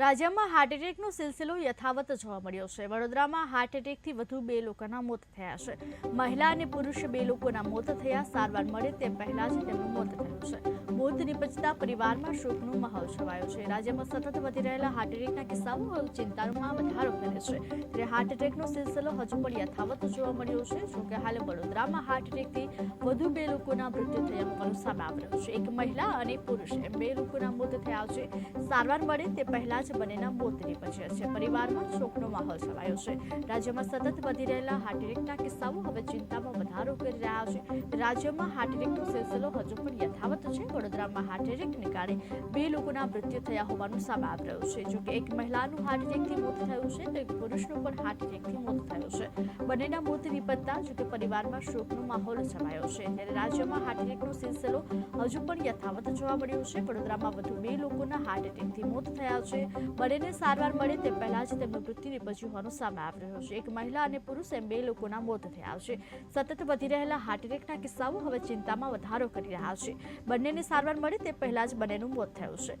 રાજ્યમાં હાર્ટ એટેકનો સિલસિલો યથાવત જોવા મળ્યો છે. વડોદરામાં હાર્ટ એટેકથી વધુ બે લોકોના મોત થયા છે. મહિલા અને પુરુષ બે લોકોના મોત થયા, સારવાર મળે તે પહેલા જ તેમનું મોત થયું છે. મોત નિપજતા પરિવારમાં શોકનો માહોલ છવાયો છે. રાજ્યમાં સતત વધી રહેલા હાર્ટ એટેકના કિસ્સાઓ હવે ચિંતામાં વધારો કરે છે. ત્યારે હાર્ટ એટેકનો સિલસિલો હજુ પણ યથાવત જોવા મળ્યો છે. જોકે હાલ વડોદરામાં હાર્ટ એટેકથી વધુ બે લોકોના મૃત્યુ થયા હોવાનું સામે આવી રહ્યું છે. એક મહિલા અને પુરુષ એમ બે લોકોના મોત થયા છે. સારવાર મળે તે પહેલા જ બંનેના મોત નીપજ્યા છે. પરિવારમાં શોકનો માહોલ છવાયો છે. રાજ્યમાં સતત વધી રહેલા હાર્ટ એટેકના કિસ્સાઓ હવે ચિંતામાં વધારો કરી રહ્યા છે. રાજ્યમાં હાર્ટ એટેકનો સિલસિલો હજુ પણ યથાવત છે. વડોદરામાં હાર્ટ એટેકને કારણે બે લોકોના મૃત્યુ થયા હોવાનું સામે આવી રહ્યું છે. જોકે એક મહિલાનું હાર્ટ એટેકથી મોત થયું છે, તો એક પુરુષનું પણ હાર્ટ એટેકથી મોત થયું છે. બંનેના મોત નિપજતા જોકે પરિવારમાં શોકનો માહોલ છવાયો છે. ત્યારે રાજ્યમાં હાર્ટ એટેકનો સિલસિલો હજુ પણ યથાવત જોવા મળ્યો છે. વડોદરામાં વધુ બે લોકોના હાર્ટ એટેકથી મોત થયા છે. બંનેને સારવાર મળે તે પહેલા જ તેમનું મૃત્યુ નિપજ્યું હોવાનું સામે આવી રહ્યું છે. એક મહિલા અને પુરુષ એમ બે લોકોના મોત થયા છે. સતત વધી રહેલા હાર્ટ એટેકના કિસ્સાઓ હવે ચિંતામાં વધારો કરી રહ્યા છે. બંનેને સારવાર મળે તે પહેલા જ બંનેનું મોત થયું છે.